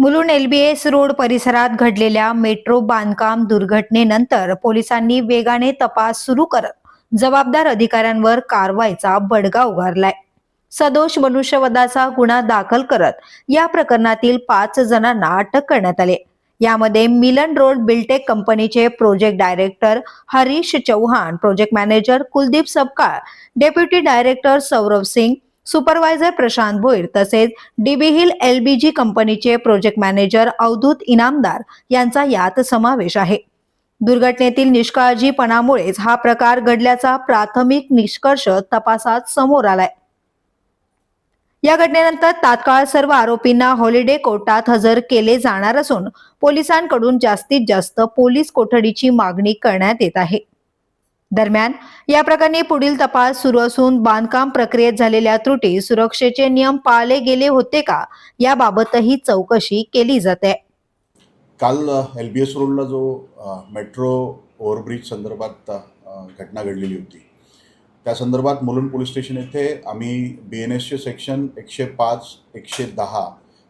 Mulund LBS road परिसरात घडलेल्या metro बांधकाम दुर्घटनेनंतर पोलिसांनी वेगाने तपास सुरू करत जबाबदार अधिकाऱ्यांवर कारवाईचा बडगा उगारलाय. सदोष मनुष्यवधाचा गुन्हा दाखल करत या प्रकरणातील पाच जणांना अटक करण्यात आली. यामध्ये मिलन रोड बिल्टेक कंपनीचे project director Harish Chauhan project manager Kuldeep Sabkal deputy director Saurabh Singh supervisor Prashant Bhoir तसेच डीबी हिल एलबीजी कंपनीचे प्रोजेक्ट मॅनेजर अवधूत इनामदार यांचा यात समावेश आहे. दुर्घटनेतील निष्काळजीपणामुळेच हा प्रकार घडल्याचा प्राथमिक निष्कर्ष तपासात समोर आलाय. या घटनेनंतर तात्काळ सर्व आरोपींना हॉलिडे कोर्टात हजर केले जाणार असून पोलिसांकडून जास्तीत जास्त पोलीस कोठडीची मागणी करण्यात येत आहे. दरम्यान या प्रकरणी पुढील तपास सुरू असून बांधकाम प्रक्रियेत झालेल्या त्रुटी सुरक्षेचे नियम पाळले गेले होते का याबाबतही चौकशी केली जाते. काल एल बी एस रोडला जो मेट्रो ओव्हरब्रिज संदर्भात घटना घडलेली होती. त्या संदर्भात मुलुंड पोलीस स्टेशन येथे आम्ही बी एन एसचे सेक्शन एकशे पाच एकशे दहा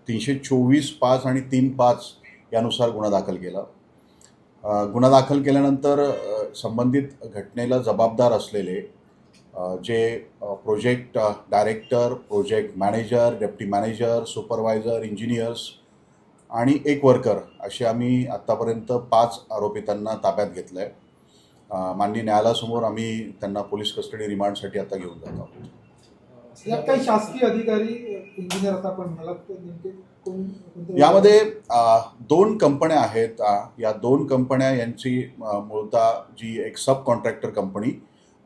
तीनशे चोवीस पाच आणि तीन पाच यानुसार गुन्हा दाखल केला. गुन्हा दाखल केल्यानंतर संबंधित घटनेला जबाबदार असलेले जे project director project manager deputy manager supervisor engineers आणि एक वर्कर असे आम्ही आत्तापर्यंत पाच आरोपितांना ताब्यात घेतलं आहे माननीय न्यायालयासमोर आम्ही त्यांना पोलीस कस्टडी रिमांडसाठी आता घेऊन जात आहोत. काही शासकीय अधिकारी इंजिनियर आता आपण नेमके यामध्ये दोन कंपन्या आहेत या दोन कंपन्या यांची मूळता जी एक सब कॉन्ट्रॅक्टर कंपनी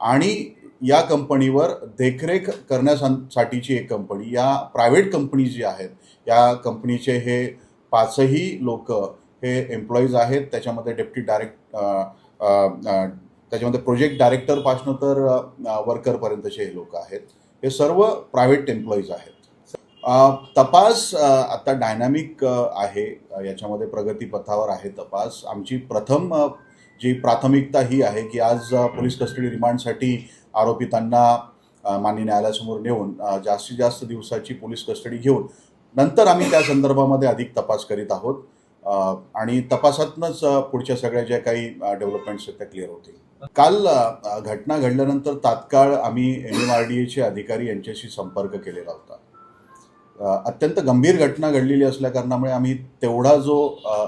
आणि या कंपनीवर देखरेख करण्यासाठीची एक कंपनी या प्रायव्हेट कंपनी जी आहेत या कंपनीचे हे पाचही लोक हे एम्प्लॉईज आहेत. त्याच्यामध्ये डेप्टी डायरेक्ट त्याच्यामध्ये प्रोजेक्ट डायरेक्टरपासनं तर वर्करपर्यंतचे हे लोक आहेत. हे सर्व प्रायव्हेट एम्प्लॉईज आहेत. तपास आता डायनामिक आहे. याच्यामध्ये प्रगतीपथावर आहे तपास. आमची प्रथम जी प्राथमिकता ही आहे की आज पोलीस कस्टडी रिमांडसाठी आरोपितांना अ, माननीय न्यायालयासमोर नेऊन जास्तीत जास्त दिवसाची पोलीस कस्टडी घेऊन नंतर आम्ही त्या संदर्भामध्ये अधिक तपास करीत आहोत. आणि तपासातनंच पुढच्या सगळ्या ज्या काही डेव्हलपमेंट्स आहेत त्या क्लिअर होतील. काल घटना घडल्यानंतर तात्काळ आम्ही एम एम आर डी एचे अधिकारी यांच्याशी संपर्क केलेला होता. अत्यंत गंभीर घटना घडलेली असल्या कारणामुळे आम्ही तेवढा जो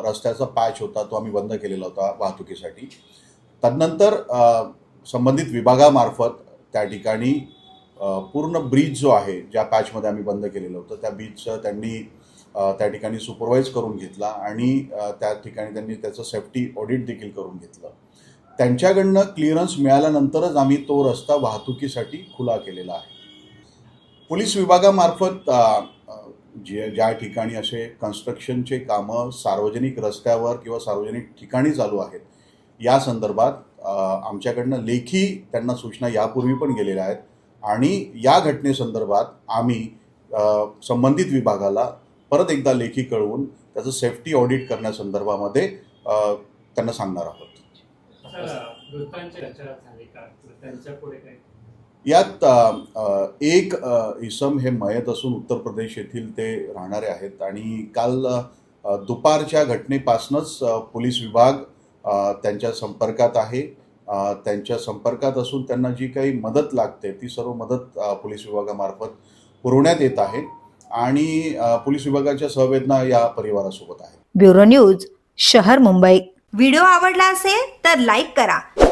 रस्त्याचा पॅच होता तो आम्ही बंद केलेला होता वाहतुकीसाठी. तदनंतर संबंधित विभागामार्फत त्या ठिकाणी पूर्ण ब्रिज जो आहे ज्या पॅचमध्ये आम्ही बंद केलेलं होतं त्या ब्रिजचं त्यांनी त्या ठिकाणी सुपरवाईज करून घेतला आणि त्या ठिकाणी त्यांनी त्याचं सेफ्टी ऑडिट देखील करून घेतलं. त्यांच्याकडनं क्लिअरन्स मिळाल्यानंतरच आम्ही तो रस्ता वाहतुकीसाठी खुला केलेला आहे. पोलीस विभागामार्फत जे ज्या ठिकाणी असे कन्स्ट्रक्शनचे कामं सार्वजनिक रस्त्यावर किंवा सार्वजनिक ठिकाणी चालू आहेत या संदर्भात आमच्याकडनं लेखी त्यांना सूचना यापूर्वी पण गेलेल्या आहेत आणि या घटनेसंदर्भात आम्ही संबंधित विभागाला परत एकदा लेखी कळवून त्याचं सेफ्टी ऑडिट करण्यासंदर्भामध्ये त्यांना सांगणार आहोत. यात एक इसम हे मयत असून उत्तर प्रदेश येथील ते राहणारे आहेत. आणि काल दुपारच्या घटनेपासूनच पोलीस विभाग त्यांच्या संपर्कात आहे. त्यांच्या संपर्कात असून त्यांना जी काही मदत लागते ती सर्व मदत पोलीस विभागामार्फत पुरवण्यात येत आहे. आणि पोलीस विभागाच्या सहवेदना या परिवारासोबत आहे ब्युरो न्यूज शहर मुंबई. व्हिडिओ आवडला असेल तर लाईक करा.